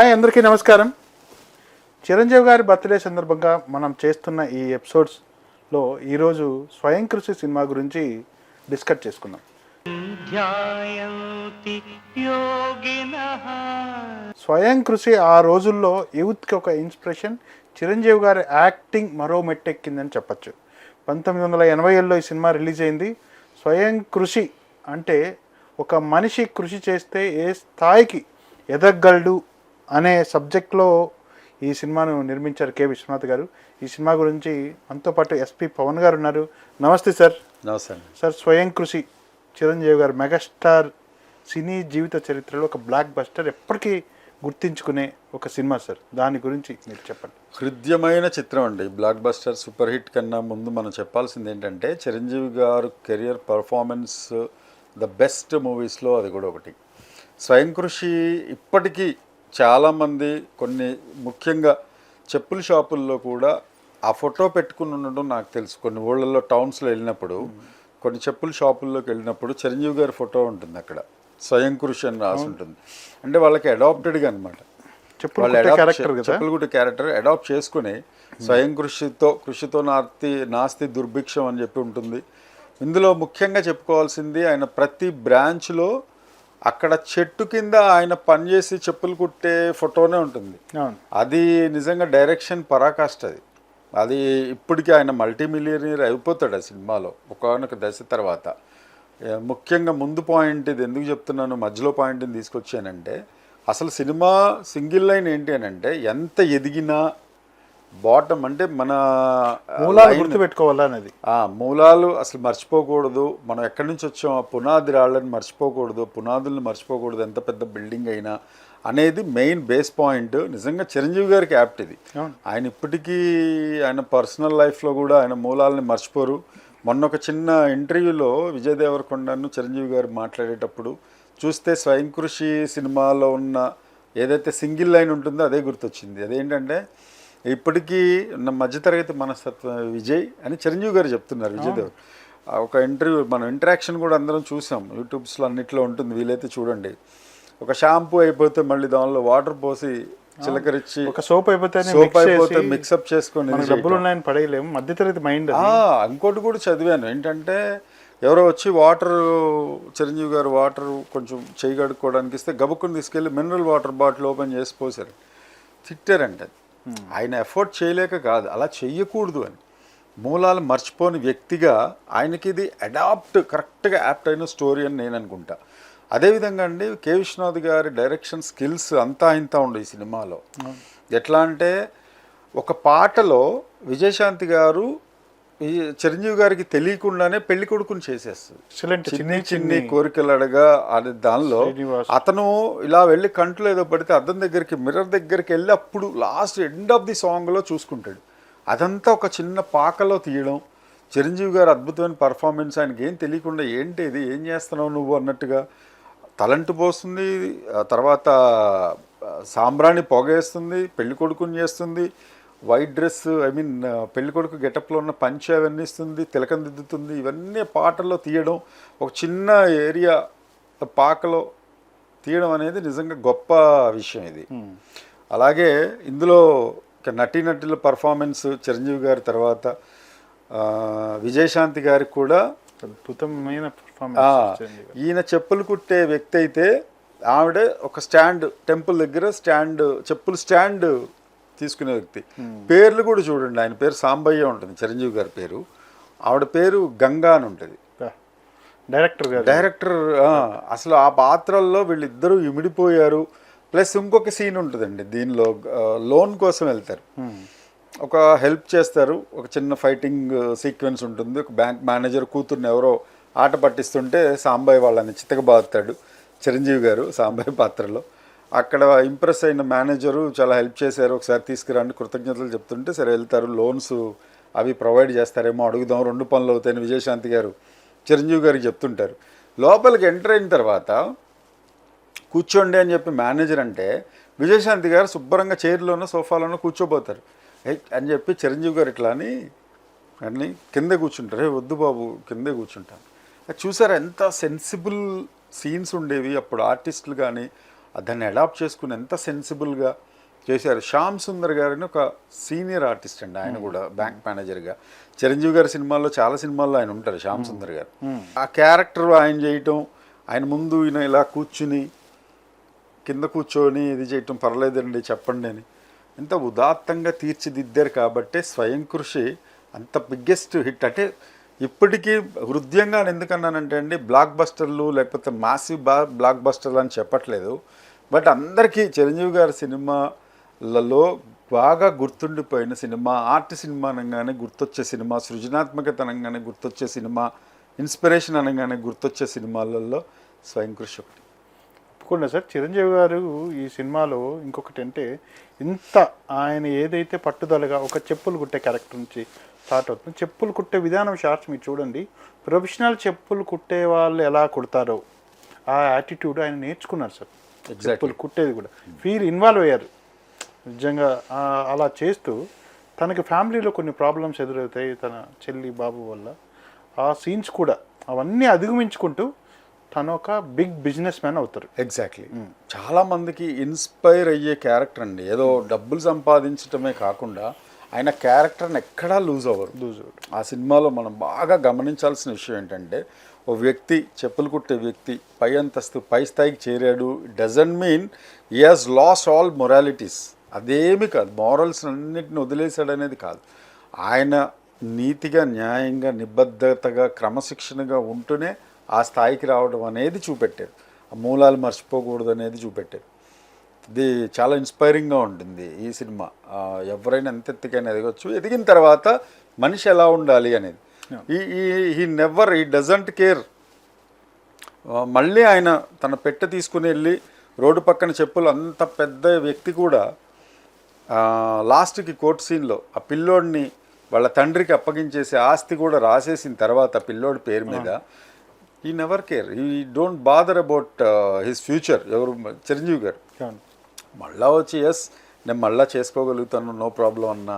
Hi అందరికీ నమస్కారం. చిరంజీవి గారి బర్త్డే సందర్భంగా మనం చేస్తున్న ఈ ఎపిసోడ్స్లో ఈరోజు స్వయం కృషి సినిమా గురించి డిస్కస్ చేసుకుందాం. స్వయం కృషి ఆ రోజుల్లో యూత్కి ఒక ఇన్స్పిరేషన్ చిరంజీవి గారి యాక్టింగ్ మరో మెట్టెక్కిందని చెప్పచ్చు. పంతొమ్మిది వందల ఎనభై ఏళ్ళలో ఈ సినిమా రిలీజ్ అయింది. స్వయం కృషి అంటే ఒక మనిషి కృషి చేస్తే ఏ స్థాయికి ఎదగలడు అనే సబ్జెక్ట్లో ఈ సినిమాను నిర్మించారు కె విశ్వనాథ్ గారు. ఈ సినిమా గురించి మనతో పాటు ఎస్పి పవన్ గారు ఉన్నారు. నమస్తే సార్. నమస్తే సార్ స్వయం కృషి చిరంజీవి గారు మెగాస్టార్ సినీ జీవిత చరిత్రలో ఒక బ్లాక్ బస్టర్ ఎప్పటికీ గుర్తించుకునే ఒక సినిమా సార్. దాని గురించి మీరు చెప్పండి. హృద్యమైన చిత్రం అండి. బ్లాక్ బస్టర్ సూపర్ హిట్ కన్నా ముందు మనం చెప్పాల్సింది ఏంటంటే చిరంజీవి గారు కెరియర్ పర్ఫార్మెన్స్ ద బెస్ట్ మూవీస్లో అది కూడా ఒకటి. స్వయం కృషి ఇప్పటికీ చాలామంది కొన్ని ముఖ్యంగా చెప్పుల షాపుల్లో కూడా ఆ ఫోటో పెట్టుకుని ఉండడం నాకు తెలుసు. కొన్ని ఊళ్ళల్లో టౌన్స్లో వెళ్ళినప్పుడు కొన్ని చెప్పుల షాపుల్లోకి వెళ్ళినప్పుడు చిరంజీవి గారి ఫోటో ఉంటుంది అక్కడ. స్వయం కృషి అని రాసి ఉంటుంది. అంటే వాళ్ళకి అడాప్టెడ్గా అనమాట చెప్పులు వాళ్ళు కుట్టే adopt character చే- కదా? చెప్పులగుట్ట క్యారెక్టర్ అడాప్ట్ చేసుకుని స్వయం కృషితో కృషితో నాస్తి నాస్తి దుర్భిక్షం అని చెప్పి ఉంటుంది. ఇందులో ముఖ్యంగా చెప్పుకోవాల్సింది ఆయన ప్రతి బ్రాంచ్లో అక్కడ చెట్టు కింద ఆయన పనిచేసి చెప్పులు కుట్టే ఫోటోనే ఉంటుంది. అది నిజంగా డైరెక్షన్ పరాకాష్ట అది. అది ఇప్పటికీ ఆయన మల్టీ మిలియనీర్ అయిపోతాడు ఆ సినిమాలో ఒకనొక దశ తర్వాత. ముఖ్యంగా ముందు పాయింట్ ఇది ఎందుకు చెప్తున్నాను మధ్యలో పాయింట్ని తీసుకొచ్చానంటే అసలు సినిమా సింగిల్ లైన్ ఏంటి అని అంటే ఎంత ఎదిగినా బాటమ్ అంటే మన మూలాలు గుర్తుపెట్టుకోవాలా అనేది. ఆ మూలాలు అసలు మర్చిపోకూడదు. మనం ఎక్కడి నుంచి వచ్చాం ఆ పునాది రాళ్ళని మర్చిపోకూడదు పునాదుల్ని మర్చిపోకూడదు ఎంత పెద్ద బిల్డింగ్ అయినా అనేది మెయిన్ బేస్ పాయింట్. నిజంగా చిరంజీవి గారికి యాప్ట్ ఇది. ఆయన ఇప్పటికీ ఆయన పర్సనల్ లైఫ్లో కూడా ఆయన మూలాలని మర్చిపోరు. మొన్న ఒక చిన్న ఇంటర్వ్యూలో విజయ్ దేవరకొండను చిరంజీవి గారు మాట్లాడేటప్పుడు చూస్తే స్వయం కృషి సినిమాలో ఉన్న ఏదైతే సింగిల్ లైన్ ఉంటుందో అదే గుర్తొచ్చింది. అదేంటంటే ఇప్పటికీ మధ్యతరగతి మనస్తత్వ విజయ్ అని చిరంజీవి గారు చెప్తున్నారు విజయ్ దేవర్ ఆ ఒక ఇంటర్వ్యూ మనం ఇంటరాక్షన్ కూడా అందరం చూసాం. యూట్యూబ్స్లో అన్నిట్లో ఉంటుంది వీలైతే చూడండి. ఒక షాంపూ అయిపోతే మళ్ళీ దానిలో వాటర్ పోసి చిలకరించి ఒక సోప్ అయిపోతే సోప్ అయిపోతే మిక్సప్ చేసుకొని డబ్బులు ఉన్నాయని పడేయలేము. మధ్యతరగతి మైండ్ ఇంకోటి కూడా చదివాను. ఏంటంటే ఎవరో వచ్చి వాటర్ చిరంజీవి గారు వాటర్ కొంచెం చేయి కడుక్కోవడానికి ఇస్తే గబుక్కుని తీసుకెళ్ళి మినరల్ వాటర్ బాటిల్ ఓపెన్ చేసి పోసారు. తిట్టారంట. ఆయన ఎఫోర్డ్ చేయలేక కాదు అలా చెయ్యకూడదు అని. మూలాలు మర్చిపోని వ్యక్తిగా ఆయనకి ఇది అడాప్ట్ కరెక్ట్గా యాప్ట్ అయిన స్టోరీ అని నేను అనుకుంటా. అదేవిధంగా అండి కె. విశ్వనాథ్ గారి డైరెక్షన్ స్కిల్స్ అంతా ఇంత ఉండు ఈ సినిమాలో. ఎట్లా అంటే ఒక పాటలో విజయశాంతి గారు ఈ చిరంజీవి గారికి తెలియకుండానే పెళ్ళి కొడుకుని చేసేస్తుంది చిన్ని చిన్ని కోరికలు అడగా అనే దానిలో. అతను ఇలా వెళ్ళి కంట్లో ఏదో పడితే అద్దం దగ్గరికి మిర్రర్ దగ్గరికి వెళ్ళి అప్పుడు లాస్ట్ ఎండ్ ఆఫ్ ది సాంగ్లో చూసుకుంటాడు అదంతా ఒక చిన్న పాకలో తీయడం చిరంజీవి గారు అద్భుతమైన పర్ఫార్మెన్స్ ఆయనకి ఏం తెలియకుండా ఏంటి ఇది ఏం చేస్తున్నావు నువ్వు అన్నట్టుగా తలంటు పోస్తుంది ఆ తర్వాత సాంబ్రాణి పొగేస్తుంది పెళ్ళి కొడుకుని చేస్తుంది వైట్ డ్రెస్ ఐ మీన్ పెళ్ళి కొడుకు గెటప్లో ఉన్న పంచ అవన్నీ ఇస్తుంది తిలకం దిద్దుతుంది ఇవన్నీ పాటల్లో తీయడం ఒక చిన్న ఏరియా పాకలో తీయడం అనేది నిజంగా గొప్ప విషయం ఇది. అలాగే ఇందులో ఇక నటీనటుల పర్ఫార్మెన్స్ చిరంజీవి గారి తర్వాత విజయశాంతి గారికి కూడా అద్భుతమైన ఈయన చెప్పులు కుట్టే వ్యక్తి అయితే ఆవిడ ఒక స్టాండ్ టెంపుల్ దగ్గర స్టాండ్ చెప్పులు స్టాండ్ తీసుకునే వ్యక్తి. పేర్లు కూడా చూడండి ఆయన పేరు సాంబయ్య ఉంటుంది చిరంజీవి గారి పేరు. ఆవిడ పేరు గంగా అని ఉంటుంది. డైరెక్టర్ గారు. డైరెక్టర్ అసలు ఆ పాత్రల్లో వీళ్ళిద్దరూ ఇమిడిపోయారు. ప్లస్ ఇంకొక సీన్ ఉంటుందండి దీనిలో లోన్ కోసం వెళ్తారు. ఒక హెల్ప్ చేస్తారు ఒక చిన్న ఫైటింగ్ సీక్వెన్స్ ఉంటుంది. ఒక బ్యాంక్ మేనేజర్ కూతుర్ని ఎవరో ఆట పట్టిస్తుంటే సాంబాయి వాళ్ళని చితకబాదుతాడు చిరంజీవి గారు సాంబాయి పాత్రలో. అక్కడ ఇంప్రెస్ అయిన మేనేజరు చాలా హెల్ప్ చేశారు. ఒకసారి తీసుకురండి కృతజ్ఞతలు చెప్తుంటే సరే వెళ్తారు లోన్స్ అవి ప్రొవైడ్ చేస్తారేమో అడుగుదాం రెండు పనులు అవుతాయని విజయశాంతి గారు చిరంజీవి గారికి చెప్తుంటారు. లోపలికి ఎంటర్ అయిన తర్వాత కూర్చోండి అని చెప్పి మేనేజర్ అంటే విజయశాంతి గారు శుభ్రంగా చైర్లోనో సోఫాలోనో కూర్చోబోతారు. అని చెప్పి చిరంజీవి గారు ఇట్లా అని అని కిందే కూర్చుంటారు. వద్దు బాబు కిందే కూర్చుంటాను. అది ఎంత సెన్సిబుల్ సీన్స్ ఉండేవి అప్పుడు ఆర్టిస్టులు కానీ దాన్ని అడాప్ట్ చేసుకుని ఎంత సెన్సిబుల్గా చేశారు. శ్యామ్ సుందర్ గారిని ఒక సీనియర్ ఆర్టిస్ట్ అండి. ఆయన కూడా బ్యాంక్ మేనేజర్గా చిరంజీవి గారి సినిమాల్లో చాలా సినిమాల్లో ఆయన ఉంటారు శ్యామ్ సుందర్ గారు. ఆ క్యారెక్టర్ ఆయన చేయటం ఆయన ముందు ఈయన ఇలా కూర్చుని కింద కూర్చొని ఇది చేయటం పర్లేదండి చెప్పండి అని. ఎంత ఉదాత్తంగా తీర్చిదిద్దారు కాబట్టి స్వయం కృషి అంత బిగ్గెస్ట్ హిట్ అంటే ఇప్పటికీ హృదయంగా నేను ఎందుకన్నానంటే అండి బ్లాక్ బస్టర్లు లేకపోతే మాసివ్ బా బ్లాక్ బస్టర్లు అని చెప్పట్లేదు. బట్ అందరికీ చిరంజీవి గారి సినిమాలలో బాగా గుర్తుండిపోయిన సినిమా ఆర్ట్ సినిమా అనగానే గుర్తొచ్చే సినిమా సృజనాత్మకత అనగానే గుర్తొచ్చే సినిమా ఇన్స్పిరేషన్ అనగానే గుర్తొచ్చే సినిమాలలో స్వయం కృషి ఒకటి. తప్పకుండా సార్. చిరంజీవి గారు ఈ సినిమాలో ఇంకొకటి అంటే ఇంత ఆయన ఏదైతే పట్టుదలగా ఒక చెప్పులు కుట్టే క్యారెక్టర్ నుంచి స్టార్ట్ అవుతుంది చెప్పులు కుట్టే విధానం షార్ట్స్ మీరు చూడండి. ప్రొఫెషనల్ చెప్పులు కుట్టే వాళ్ళు ఎలా కుడతారో ఆ యాటిట్యూడ్ ఆయన నేర్చుకున్నారు సార్. చెప్పులు కుట్టేది కూడా. ఫీల్ ఇన్వాల్వ్ అయ్యారు. నిజంగా అలా చేస్తూ తనకి ఫ్యామిలీలో కొన్ని ప్రాబ్లమ్స్ ఎదురవుతాయి తన చెల్లి బాబు వల్ల. ఆ సీన్స్ కూడా అవన్నీ అధిగమించుకుంటూ తను ఒక బిగ్ బిజినెస్ మ్యాన్ అవుతారు ఎగ్జాక్ట్లీ చాలా మందికి ఇన్స్పైర్ అయ్యే క్యారెక్టర్ అండి. ఏదో డబ్బులు సంపాదించటమే కాకుండా ఆయన క్యారెక్టర్ని ఎక్కడా లూజ్ అవ్వరు. లూజ్ ఆ సినిమాలో మనం బాగా గమనించాల్సిన విషయం ఏంటంటే ఓ వ్యక్తి చెప్పులు కుట్టే వ్యక్తి పై అంతస్తు పై స్థాయికి చేరాడు. Doesn't mean he has lost all moralities అదేమి కాదు. మారల్స్ అన్నిటిని వదిలేశాడు అనేది కాదు. ఆయన నీతిగా న్యాయంగా నిబద్ధతగా క్రమశిక్షణగా ఉంటూనే ఆ స్థాయికి రావడం అనేది చూపెట్టారు. ఆ మూలాలు మర్చిపోకూడదు అనేది చూపెట్టారు. ఇది చాలా ఇన్స్పైరింగ్గా ఉంటుంది ఈ సినిమా. ఎవరైనా ఎంత ఎత్తుకైనా ఎదగచ్చు. ఎదిగిన తర్వాత మనిషి ఎలా ఉండాలి అనేది. He he he never he doesn't care. మళ్ళీ ఆయన తన పెట్టె తీసుకుని వెళ్ళి రోడ్డు పక్కన చెప్పులు అంత పెద్ద వ్యక్తి కూడా లాస్ట్కి కోర్ట్ సీన్లో ఆ పిల్లోడిని వాళ్ళ తండ్రికి అప్పగించేసి ఆస్తి కూడా రాసేసిన తర్వాత పిల్లోడి పేరు మీద he never care. He don't bother about his future. ఎవరు చిరంజీవి గారు. మళ్ళా వచ్చి ఎస్ నేను మళ్ళా చేసుకోగలుగుతాను నో ప్రాబ్లం అన్న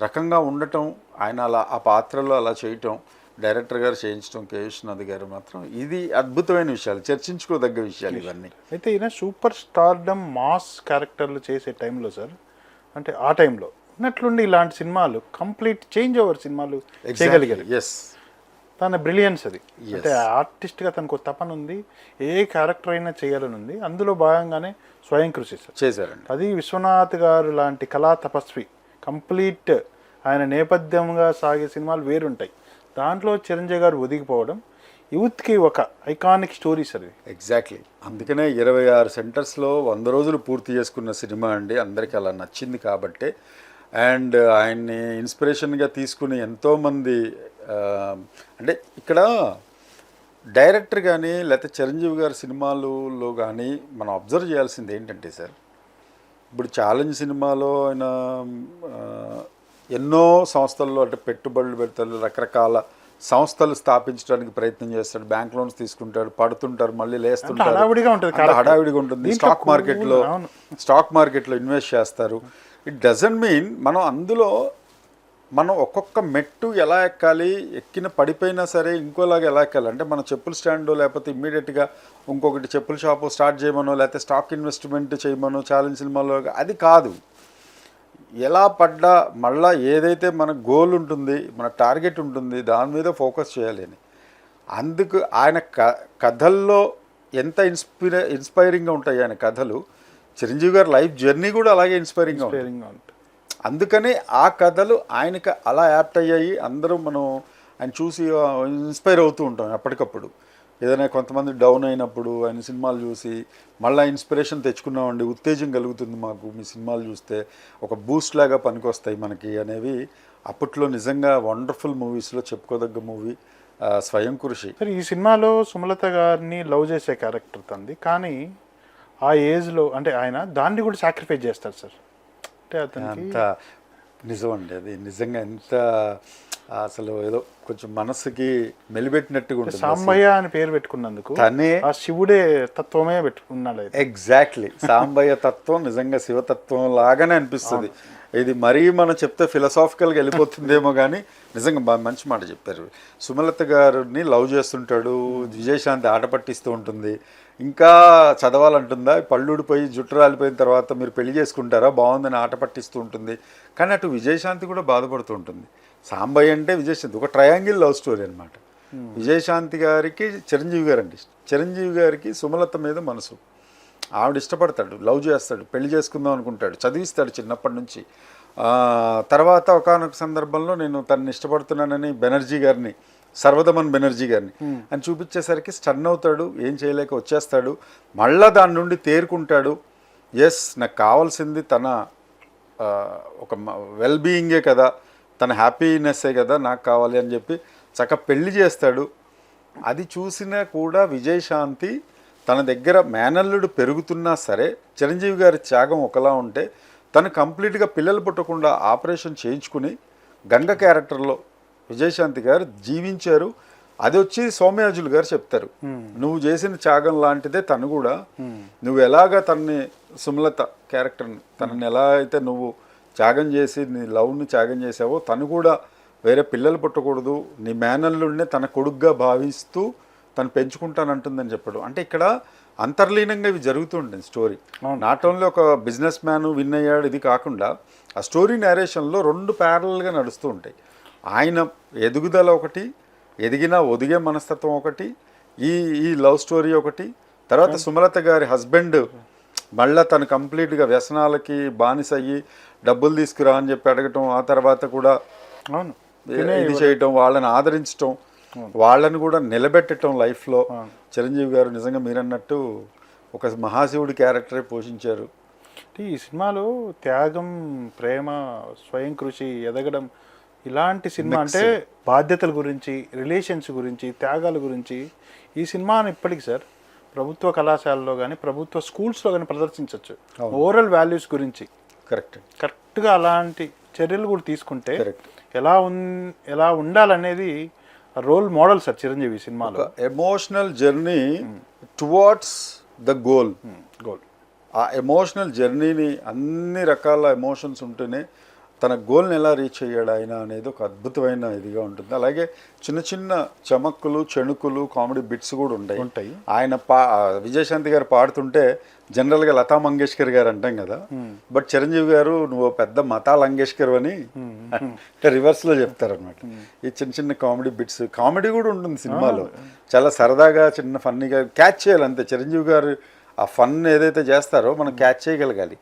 రకంగా ఉండటం ఆయన అలా ఆ పాత్రలో అలా చేయటం డైరెక్టర్ గారు చేయించడం కే. విశ్వనాథ్ గారు మాత్రం ఇది అద్భుతమైన విషయాలు చర్చించుకోదగ్గ విషయాలు ఇవన్నీ. అయితే ఈయన సూపర్ స్టార్డమ్ మాస్ క్యారెక్టర్లు చేసే టైంలో సార్ అంటే ఆ టైంలో ఉన్నట్లుండి ఇలాంటి సినిమాలు కంప్లీట్ చేంజ్ ఓవర్ సినిమాలు చేయగలిగారు. ఎస్ తన బ్రిలియన్స్ అది. అంటే ఆర్టిస్ట్గా తనకు తపన ఉంది ఏ క్యారెక్టర్ అయినా చేయాలని ఉంది అందులో భాగంగానే స్వయం కృషి చేశారండి. అది విశ్వనాథ్ గారు లాంటి కళా తపస్వి కంప్లీట్ ఆయన నేపథ్యంగా సాగే సినిమాలు వేరుంటాయి. దాంట్లో చిరంజీవి గారు ఒదిగిపోవడం యూత్కి ఒక ఐకానిక్ స్టోరీస్ అది ఎగ్జాక్ట్లీ అందుకనే ఇరవై ఆరు సెంటర్స్లో వంద రోజులు పూర్తి చేసుకున్న సినిమా అండి. అందరికీ అలా నచ్చింది కాబట్టి. అండ్ ఆయన్ని ఇన్స్పిరేషన్గా తీసుకుని ఎంతోమంది అంటే ఇక్కడ డైరెక్టర్ కానీ లేకపోతే చిరంజీవి గారి సినిమాలలో కానీ మనం అబ్జర్వ్ చేయాల్సింది ఏంటంటే సార్ ఇప్పుడు ఛాలెంజ్ సినిమాలో ఆయన ఎన్నో సంస్థల్లో అంటే పెట్టుబడులు పెడతారు రకరకాల సంస్థలు స్థాపించడానికి ప్రయత్నం చేస్తాడు బ్యాంక్ లోన్స్ తీసుకుంటాడు పడుతుంటారు మళ్ళీ లేస్తుంటారు. హడావిడిగా ఉంటుంది. స్టాక్ మార్కెట్లో. స్టాక్ మార్కెట్లో ఇన్వెస్ట్ చేస్తారు. ఇట్ డజంట్ మీన్ మనం అందులో మనం ఒక్కొక్క మెట్టు ఎలా ఎక్కాలి ఎక్కిన పడిపోయినా సరే ఇంకోలాగా ఎలా ఎక్కాలి? అంటే మన చెప్పుల స్టాండ్ లేకపోతే ఇమ్మీడియట్గా ఇంకొకటి చెప్పుల షాపు స్టార్ట్ చేయమనో లేకపోతే స్టాక్ ఇన్వెస్ట్మెంట్ చేయమనో ఛాలెంజ్ సినిమాలో అది కాదు. ఎలా పడ్డా మళ్ళా ఏదైతే మన గోల్ ఉంటుంది మన టార్గెట్ ఉంటుంది దాని మీద ఫోకస్ చేయాలి అని. అందుకు ఆయన క కథల్లో ఎంత ఇన్స్పిర ఇన్స్పైరింగ్గా ఉంటాయి ఆయన కథలు చిరంజీవి గారి లైఫ్ జర్నీ కూడా అలాగే ఇన్స్పైరింగ్గా ఉంటుంది. ఉంటుంది. అందుకనే ఆ కథలు ఆయనకి అలా యాప్ట్ అయ్యాయి. అందరూ మనం ఆయన చూసి ఇన్స్పైర్ అవుతూ ఉంటాం ఎప్పటికప్పుడు. ఏదైనా కొంతమంది డౌన్ అయినప్పుడు ఆయన సినిమాలు చూసి మళ్ళీ ఇన్స్పిరేషన్ తెచ్చుకున్నామండి. ఉత్తేజం కలుగుతుంది మాకు మీ సినిమాలు చూస్తే. ఒక బూస్ట్ లాగా పనికొస్తాయి మనకి అనేవి అప్పట్లో నిజంగా వండర్ఫుల్ మూవీస్లో చెప్పుకోదగ్గ మూవీ స్వయం కృషి. సరే ఈ సినిమాలో సుమలత గారిని లవ్ చేసే క్యారెక్టర్ తంది కానీ ఆ ఏజ్లో అంటే ఆయన దాన్ని కూడా సాక్రిఫైస్ చేస్తారు సార్. అంటే అతనికి అంత నిజం అండి అది నిజంగా ఎంత అసలు ఏదో కొంచెం మనసుకి మెలిపెట్టినట్టుగా ఉంటుంది సాంబయ్య అని పేరు పెట్టుకున్నందుకు తనే ఆ శివుడే తత్వమే పెట్టుకున్నాడు ఎగ్జాక్ట్లీ సాంబయ్య తత్వం నిజంగా శివతత్వం లాగానే అనిపిస్తుంది. ఇది మరీ మనం చెప్తే ఫిలసాఫికల్గా వెళ్ళిపోతుందేమో కానీ నిజంగా మంచి మాట చెప్పారు. సుమలత గారిని లవ్ చేస్తుంటాడు విజయశాంతి ఆట పట్టిస్తూ ఉంటుంది. ఇంకా చదవాలంటుందా? పళ్ళుడిపోయి జుట్టు రాలిపోయిన తర్వాత మీరు పెళ్ళి చేసుకుంటారా? బాగుందని ఆట పట్టిస్తూ ఉంటుంది. కానీ అటు విజయశాంతి కూడా బాధపడుతూ ఉంటుంది. సాంబయ్య అంటే విజయశాంతి ఒక ట్రయాంగిల్ లవ్ స్టోరీ అనమాట విజయశాంతి గారికి చిరంజీవి గారు అంటే చిరంజీవి గారికి సుమలత మీద మనసు. ఆవిడ ఇష్టపడతాడు లవ్ చేస్తాడు పెళ్ళి చేసుకుందాం అనుకుంటాడు చదివిస్తాడు చిన్నప్పటి నుంచి. తర్వాత ఒకనొక సందర్భంలో నేను తనని ఇష్టపడుతున్నానని బెనర్జీ గారిని సర్వదమన్ బెనర్జీ గారిని అని చూపించేసరికి స్టన్ అవుతాడు ఏం చేయలేక వచ్చేస్తాడు మళ్ళా దాని నుండి తేరుకుంటాడు. ఎస్ నాకు కావాల్సింది తన ఒక వెల్ బీయింగే కదా తన హ్యాపీనెస్సే కదా నాకు కావాలి అని చెప్పి చక్క పెళ్ళి చేస్తాడు. అది చూసినా కూడా విజయశాంతి తన దగ్గర మేనల్లుడు పెరుగుతున్నా సరే చిరంజీవి గారి త్యాగం ఒకలా ఉంటే తను కంప్లీట్గా పిల్లలు పుట్టకుండా ఆపరేషన్ చేయించుకుని గంగ క్యారెక్టర్లో విజయశాంతి గారు జీవించారు. అది వచ్చి సౌమ్యాజులు గారు చెప్తారు. నువ్వు చేసిన త్యాగం లాంటిదే తను కూడా. నువ్వు ఎలాగ తనని సుమలత క్యారెక్టర్ని తనని ఎలా అయితే నువ్వు త్యాగం చేసి నీ లవ్ని త్యాగం చేసావో తను కూడా వేరే పిల్లలు పుట్టకూడదు. నీ మేనల్లుడినే తన కొడుగ్గా భావిస్తూ తను పెంచుకుంటానంటుందని చెప్పాడు. అంటే ఇక్కడ అంతర్లీనంగా ఇవి జరుగుతూ ఉంటుంది స్టోరీ. నాట్ ఓన్లీ ఒక బిజినెస్ మ్యాన్ విన్ అయ్యాడు ఇది కాకుండా ఆ స్టోరీ నేరేషన్లో రెండు ప్యారల్గా నడుస్తూ ఉంటాయి. ఆయన ఎదుగుదల ఒకటి ఎదిగిన ఒదిగే మనస్తత్వం ఒకటి ఈ ఈ లవ్ స్టోరీ ఒకటి తర్వాత సుమలత గారి హస్బెండ్ మళ్ళా తను కంప్లీట్గా వ్యసనాలకి బానిస అయ్యి డబ్బులు తీసుకురా అని చెప్పి అడగటం ఆ తర్వాత కూడా అవును. ఇది చేయటం వాళ్ళని ఆదరించటం వాళ్ళని కూడా నిలబెట్టడం లైఫ్లో చిరంజీవి గారు నిజంగా మీరన్నట్టు ఒక మహాశివుడి క్యారెక్టరే పోషించారు. ఈ సినిమాలో త్యాగం ప్రేమ స్వయం కృషి ఎదగడం ఇలాంటి సినిమా అంటే బాధ్యతల గురించి రిలేషన్స్ గురించి త్యాగాల గురించి ఈ సినిమాను ఇప్పటికి సార్ ప్రభుత్వ కళాశాలలో కానీ ప్రభుత్వ స్కూల్స్లో కానీ ప్రదర్శించవచ్చు ఓవరాల్ వాల్యూస్ గురించి. కరెక్ట్ కరెక్ట్గా అలాంటి చర్యలు కూడా తీసుకుంటే. ఎలా ఉన్ ఎలా ఉండాలనేది రోల్ మోడల్ సార్ చిరంజీవి సినిమాలో. Emotional journey towards the goal goal ఆ ఎమోషనల్ జర్నీని అన్ని రకాల ఎమోషన్స్ ఉంటేనే తన గోల్ని ఎలా రీచ్ అయ్యాడు ఆయన అనేది ఒక అద్భుతమైన ఇదిగా ఉంటుంది. అలాగే చిన్న చిన్న చమక్కులు చెణుకులు కామెడీ బిట్స్ కూడా ఉంటాయి. ఉంటాయి. ఆయన పా విజయశాంతి గారు పాడుతుంటే జనరల్గా లతా మంగేష్కర్ గారు అంటాం కదా. బట్ చిరంజీవి గారు నువ్వు పెద్ద మతా లంగేష్కర్ అని రివర్స్లో చెప్తారనమాట ఈ చిన్న చిన్న కామెడీ బిట్స్ కామెడీ కూడా ఉంటుంది సినిమాలో. చాలా సరదాగా చిన్న ఫన్నీగా క్యాచ్ చేయాలి అంతే చిరంజీవి గారు ఆ ఫన్ ఏదైతే చేస్తారో మనం క్యాచ్ చేయగలగాలి.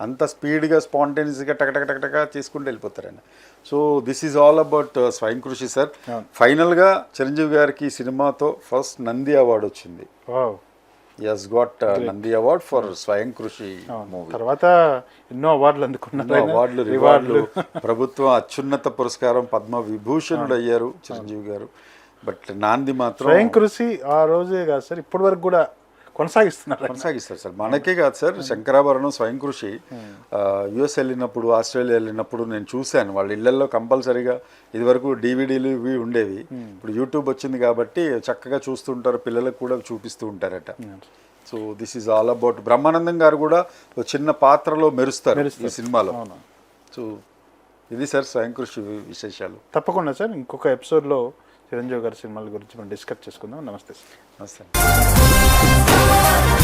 అంత స్పీడ్గా స్పాంటేనియస్గా టక టక టక టక చేసుకుంటూ వెళ్ళిపోతారు ఆయన so this is all about Swayam Krushi sir ఫైనల్గా చిరంజీవి గారికి ఈ సినిమాతో ఫస్ట్ నంది అవార్డు వచ్చింది. Yes got Nandi award for Swayam Krushi movie తర్వాత ఎన్నో అవార్డులు అందుకున్నారు. అవార్డులు రివార్డులు. ప్రభుత్వం అత్యున్నత పురస్కారం పద్మ విభూషణుడు అయ్యారు చిరంజీవి గారు. బట్ నాంది మాత్రం స్వయం కృషి ఆ రోజే కాదు సార్ ఇప్పటి వరకు కూడా కొనసాగిస్తున్నారు. కొనసాగిస్తారు సార్. మనకే కాదు సార్ శంకరాభరణం స్వయం కృషి. యుఎస్ వెళ్ళినప్పుడు ఆస్ట్రేలియా వెళ్ళినప్పుడు నేను చూశాను. వాళ్ళ ఇళ్ళలో కంపల్సరీగా ఇదివరకు డివిడీలు ఇవి ఉండేవి. ఇప్పుడు యూట్యూబ్ వచ్చింది కాబట్టి చక్కగా చూస్తుంటారు పిల్లలకు కూడా చూపిస్తూ ఉంటారట. So this is all about Brahmanandam garu కూడా చిన్న పాత్రలో మెరుస్తారు ఈ సినిమాలో. సో ఇది సార్ స్వయం కృషి విశేషాలు. తప్పకుండా సార్. ఇంకొక ఎపిసోడ్లో చిరంజీవి గారి సినిమాల గురించి మనం డిస్కస్ చేసుకుందాం. నమస్తే సార్. నమస్తే. love.